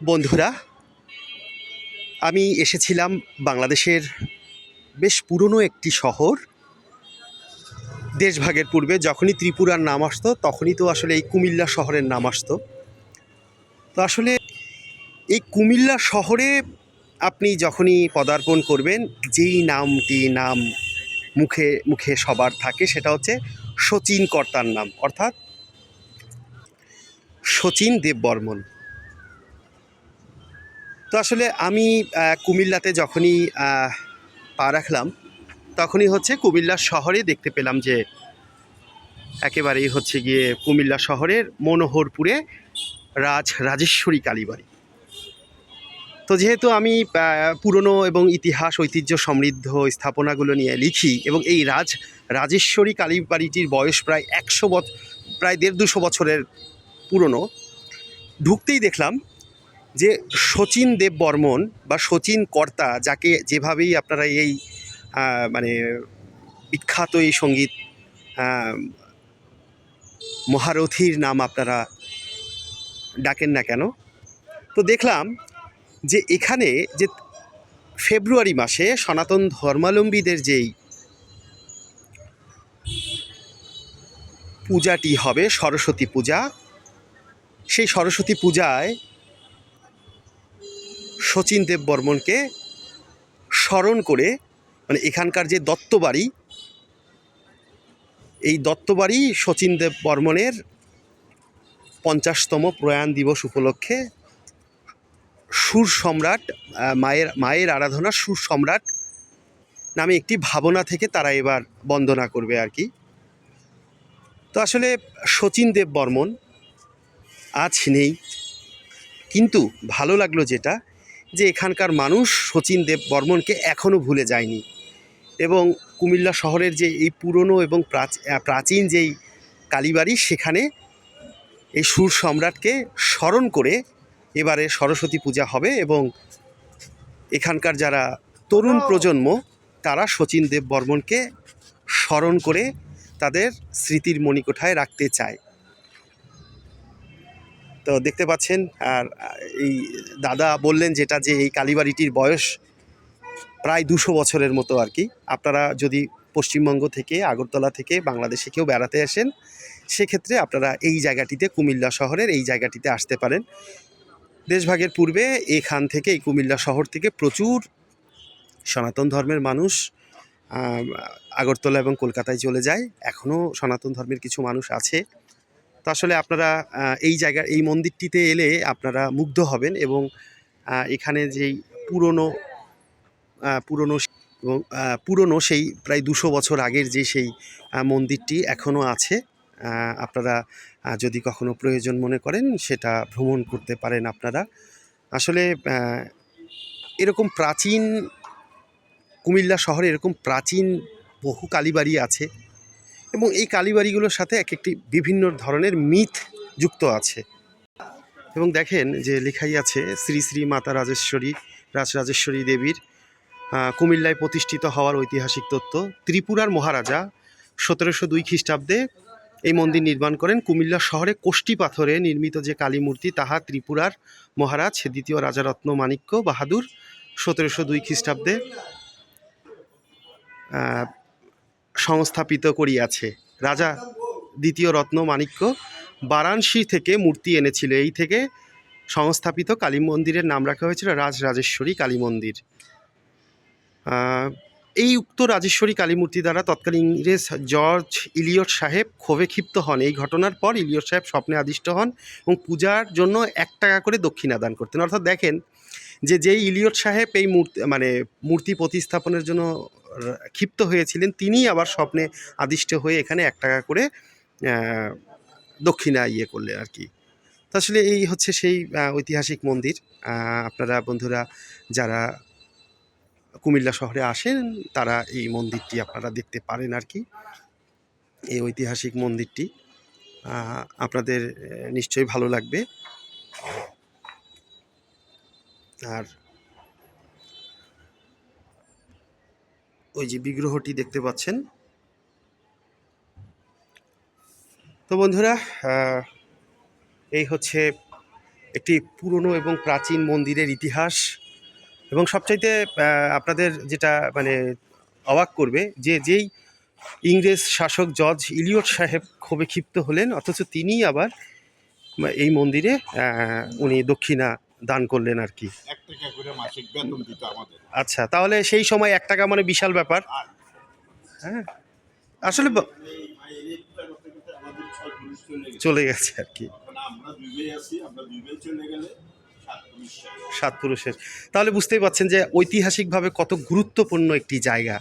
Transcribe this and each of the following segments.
বন্ধুরা, আমি এসেছিলাম বাংলাদেশের বেশ পুরনো একটি শহর। দেশভাগের পূর্বে যখনই ত্রিপুরার নাম আসতো, তখনই তো আসলে এই কুমিল্লা শহরের নাম আসতো। তো আসলে এই কুমিল্লা শহরে আপনি যখনই পদার্পণ করবেন, যেই নামটি নাম মুখে মুখে সবার থাকে, সেটা হচ্ছে শচীন কর্তার নাম। অর্থাৎ শচীন দেববর্মন। তো আসলে আমি কুমিল্লাতে যখনই পা রাখলাম, তখনই হচ্ছে কুমিল্লা শহরে দেখতে পেলাম যে একেবারেই হচ্ছে গিয়ে কুমিল্লা শহরের মনোহরপুরে রাজ, রাজেশ্বরী কালীবাড়ি। তো যেহেতু আমি পুরনো এবং ইতিহাস, ঐতিহ্য সমৃদ্ধ স্থাপনাগুলো নিয়ে লিখি এবং এই রাজ, রাজেশ্বরী কালীবাড়িটির বয়স প্রায় একশো বছর প্রায় দেড় দুশো বছরের পুরনো, ঢুকতেই দেখলাম যে শচীন দেব বর্মন বা শচীন কর্তা, যাকে যেভাবেই আপনারা এই মানে বিখ্যাত এই সংগীত মহারথীর নাম আপনারা ডাকেন না কেন? তো দেখলাম যে এখানে যে ফেব্রুয়ারি মাসে সনাতন ধর্মাবলম্বীদের যেই পূজাটি হবে, সরস্বতী পূজা, সেই সরস্বতী পূজায় শচীন দেব বর্মনকে স্মরণ করে মানে এখানকার যে দত্তবাড়ি, এই দত্তবাড়ি শচীন দেব বর্মনের পঞ্চাশতম প্রয়াণ দিবস উপলক্ষে সুর সম্রাট মায়ের মায়ের আরাধনা সুর সম্রাট নামে একটি ভাবনা থেকে তারা এবার বন্দনা করবে আর কি। তো আসলে শচীন দেব বর্মন আজ নেই, কিন্তু ভালো লাগল যেটা যে এখানকার মানুষ শচীন দেব বর্মনকে এখনও ভুলে যায়নি। এবং কুমিল্লা শহরের যে এই পুরনো এবং প্রাচ- প্রাচীন যেই কালীবাড়ি সেখানে এই সুর সম্রাটকে স্মরণ করে এবারে সরস্বতী পূজা হবে এবং এখানকার যারা তরুণ প্রজন্ম তারা শচীন দেব বর্মনকে স্মরণ করে তাদের স্মৃতির মণিকোঠায় রাখতে চায়। তো দেখতে পাচ্ছেন, আর এই দাদা বললেন যেটা যে এই কালীবাড়িটির বয়স প্রায় দুশো বছরের মতো আর কি। আপনারা যদি পশ্চিমবঙ্গ থেকে, আগরতলা থেকে বাংলাদেশে কেউ বেড়াতে আসেন, সেক্ষেত্রে আপনারা এই জায়গাটিতে, কুমিল্লা শহরের এই জায়গাটিতে আসতে পারেন। দেশভাগের পূর্বে এখান থেকে, এই কুমিল্লা শহর থেকে প্রচুর সনাতন ধর্মের মানুষ আগরতলা এবং কলকাতায় চলে যায়। এখনও সনাতন ধর্মের কিছু মানুষ আছে। তো আসলে আপনারা এই জায়গা, এই মন্দিরটিতে এলে আপনারা মুগ্ধ হবেন এবং এখানে যেই পুরনো পুরনো এবং পুরনো সেই প্রায় দুশো বছর আগের যে সেই মন্দিরটি এখনও আছে। আপনারা যদি কখনো প্রয়োজন মনে করেন সেটা ভ্রমণ করতে পারেন আপনারা। আসলে এরকম প্রাচীন কুমিল্লা শহরে এরকম প্রাচীন বহু কালীবাড়ি আছে। এবং এই কালীবাড়িগুলোর সাথে এক একটি বিভিন্ন ধরনের মিথ যুক্ত আছে। এবং দেখেন যে লেখাই আছে, শ্রী শ্রী মাতা রাজেশ্বরী, রাজরাজেশ্বরী দেবীর কুমিল্লায় প্রতিষ্ঠিত হওয়ার ঐতিহাসিক তত্ত্ব, ত্রিপুরার মহারাজা সতেরোশো দুই খ্রিস্টাব্দে এই মন্দির নির্মাণ করেন। কুমিল্লা শহরে কোষ্টি পাথরে নির্মিত যে কালী মূর্তি তাহা ত্রিপুরার মহারাজ দ্বিতীয় রাজারত্ন মাণিক্য বাহাদুর সতেরোশো দুই খ্রিস্টাব্দে সংস্থাপিত করিয়াছে। রাজা দ্বিতীয় রত্ন মাণিক্য বারাণসী থেকে মূর্তি এনেছিল। এই থেকে সংস্থাপিত কালী মন্দিরের নাম রাখা হয়েছিল রাজ রাজেশ্বরী কালী মন্দির। এই উক্ত রাজেশ্বরী কালী মূর্তি দ্বারা তৎকালীন ইংরেজ জর্জ ইলিয়ট সাহেব ক্ষোভে ক্ষিপ্ত হন। এই ঘটনার পর ইলিয়ট সাহেব স্বপ্নে আদিষ্ট হন এবং পূজার জন্য এক টাকা করে দক্ষিণা দান করতেন। অর্থাৎ দেখেন যে, যেই ইলিয়ট সাহেব এই মূর্তি মানে মূর্তি প্রতিস্থাপনের জন্য ক্ষিপ্ত হয়েছিলেন, তিনিই আবার স্বপ্নে আদিষ্ট হয়ে এখানে এক টাকা করে দক্ষিণা ইয়ে করলেন আর কি। তো আসলে এই হচ্ছে সেই ঐতিহাসিক মন্দির। আপনারা বন্ধুরা যারা কুমিল্লা শহরে আসেন, তারা এই মন্দিরটি আপনারা দেখতে পারেন আর কি। এই ঐতিহাসিক মন্দিরটি আপনাদের নিশ্চয়ই ভালো লাগবে। আর ওই যে বিগ্রহটি দেখতে পাচ্ছেন। তো বন্ধুরা এই হচ্ছে একটি পুরনো এবং প্রাচীন মন্দিরের ইতিহাস। এবং সবচাইতে আপনাদের যেটা মানে অবাক করবে যে যেই ইংরেজ শাসক জজ ইলিয়ট সাহেব ক্ষোভে ক্ষিপ্ত হলেন, অথচ তিনিই আবার এই মন্দিরে উনি দক্ষিণা দান করলেন আর কি। এক টাকা করে মাসিক বেতন দিত আমাদের। আচ্ছা তাহলে সেই সময় এক টাকা মানে বিশাল ব্যাপার। হ্যাঁ আসলে চলে গেছে আর কি। সাত পুরুষের। তাহলে বুঝতেই পারছেন যে ঐতিহাসিকভাবে কত গুরুত্বপূর্ণ একটি জায়গা।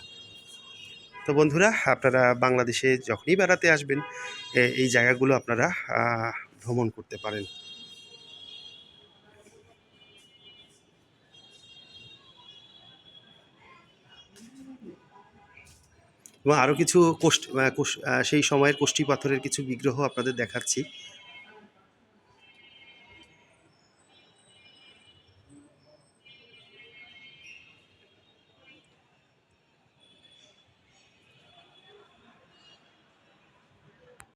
তো বন্ধুরা আপনারা বাংলাদেশে যখনই বেড়াতে আসবেন এই জায়গাগুলো আপনারা ভ্রমণ করতে পারেন। এবং আরও কিছু কোষ্ঠ সেই সময়ের কোষ্ঠী পাথরের কিছু বিগ্রহ আপনাদের দেখাচ্ছি।